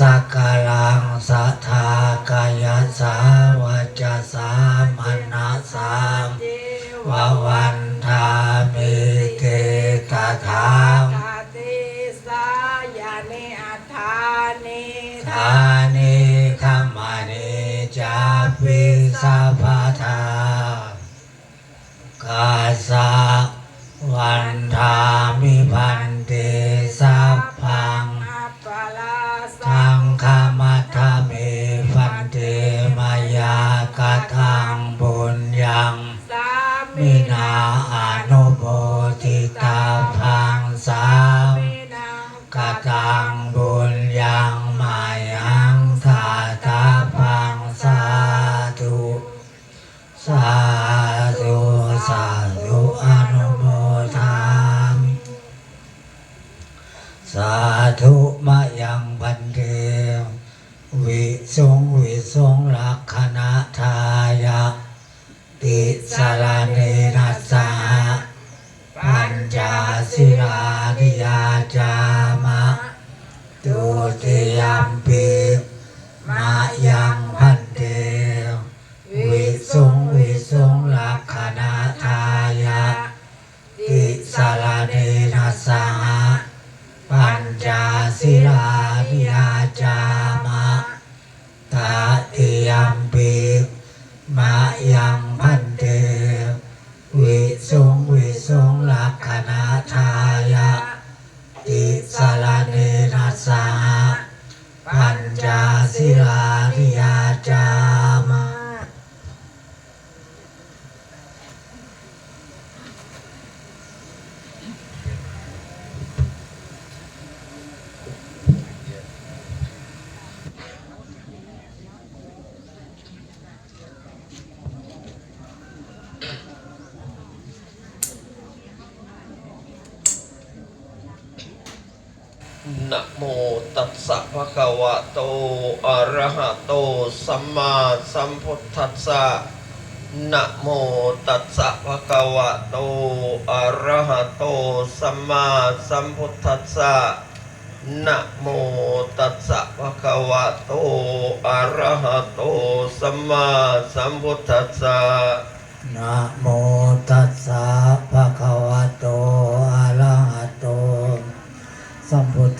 สักกาลังสัทธากายสาวาจาสามนาสามเจวาวันทามิเตตถามกาเตสายาเนอัฏฐาเนทานิขมานิจาปิสัพพทากาสะวัน งบันเทวิสงวิสงลักขณทายะติสารเนนัสสะปัญจสิรานิยาจามะตุติยมปิมายัง มายังพันเต วิสุงวิสุงลักขณาทายะ ติสารเนนัสสะปัญจศิลานิยาจามะ นะโมตัสสะภะคะวะโต อะระหะโต สัมมาสัมพุทธัสสะนะโมตัสสะภะคะวะโต อะระหะโต สัมมาสัมพุทธัสสะนะโมตัสสะภะคะวะโต อะระหะโต สัมมาสัมพุทธัสสะนะโมตัสสะภะคะวะ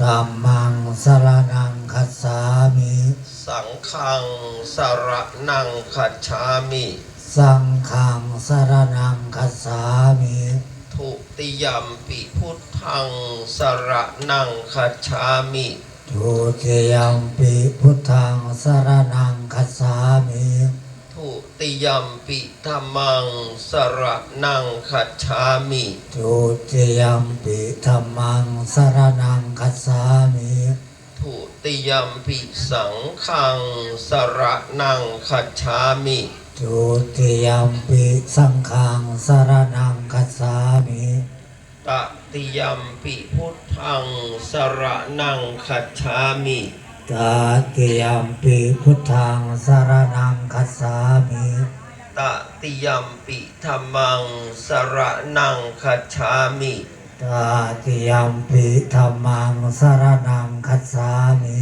ธัมมังสรณังคัสสามิสังฆังสระนังคัจฉามิ สังฆังสรณังคัสสามิทุติยมปิพุทธังสระนังคัจฉามิ ทุติยมปิพุทธังสรณังคัสสามิทุ ติยมปิธัมมังสระนังคัจฉามิทุติยมปิธัมมังสรณังคัสสามิทุติยมปิสังฆังสระนังคัจฉามิทุติยมปิสังฆังสรณังคัสสามิตติยมปิพุทธังสระนังคัจฉามิ ตาติยมปิพุทธังสรณังคัสสามิตติยมปิธัมมังสระนังคัจฉามิตาติยมปิธัมมังสรณังคัสสามิ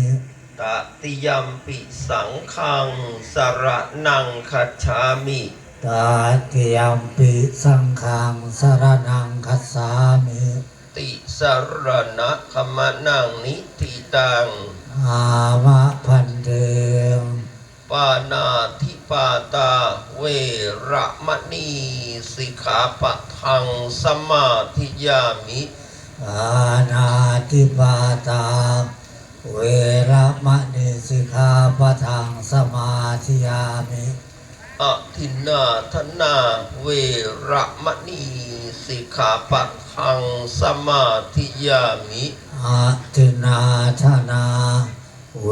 ตติยมปิสังฆังสระนังคัจฉามิตาติยมปิสังฆังสรณังคัสสามิติสรณะขมนังนิติตัง อามะพันเตปานาธิปาตา เวระมณีสิกขาปะทังสมาธิยามิอานาติปาตาเวระมะนิสิกขาปะทังสมาธิยามิอทินนาธนาเวระมณีสิกขาปะทังสมาธิยามิอาตินาธนา เว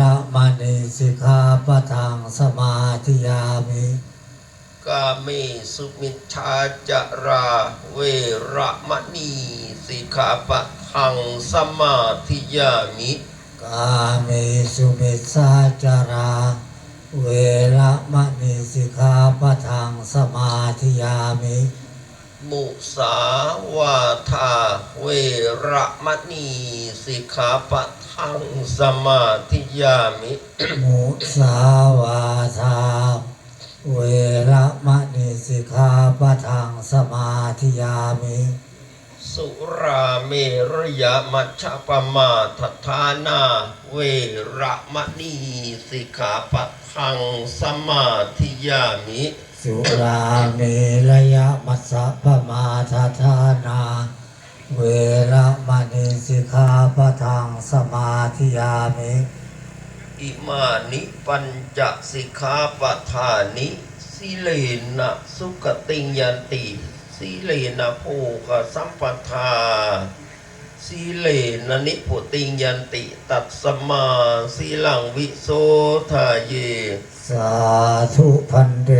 ระมนิสิกขาปะทังสมาธิยามิกาเมสุมิชฌาจารา เวระมะนีสิกขาปะทังสมาธิยามิกาเมสุมิสาจารา เวระมะนิสิกขาปะทังสมาธิยามิ มุสาวาทาเวระมะนีสิกขาปะทังสมาธิยามิมุสาวาทาเวระมะนิสิกขาปะทังสมาธิยามิ สุราเมรยมัชฌปมาทฐานา เวระมะนีสิกขาปะทังสมาธิยามิ สุราเมรยะมัสสะปมาทาทานา เวรมะนิสิกขาปะทังสมาธิยามิอิมานิปัญจสิกขาปทานิสิเลนะสุขติงยันติ สิเลนะโภคสัมปทา สิเลนนิพุติงยันติตัดสมาสิลังวิโสทาเย สาธุพันเด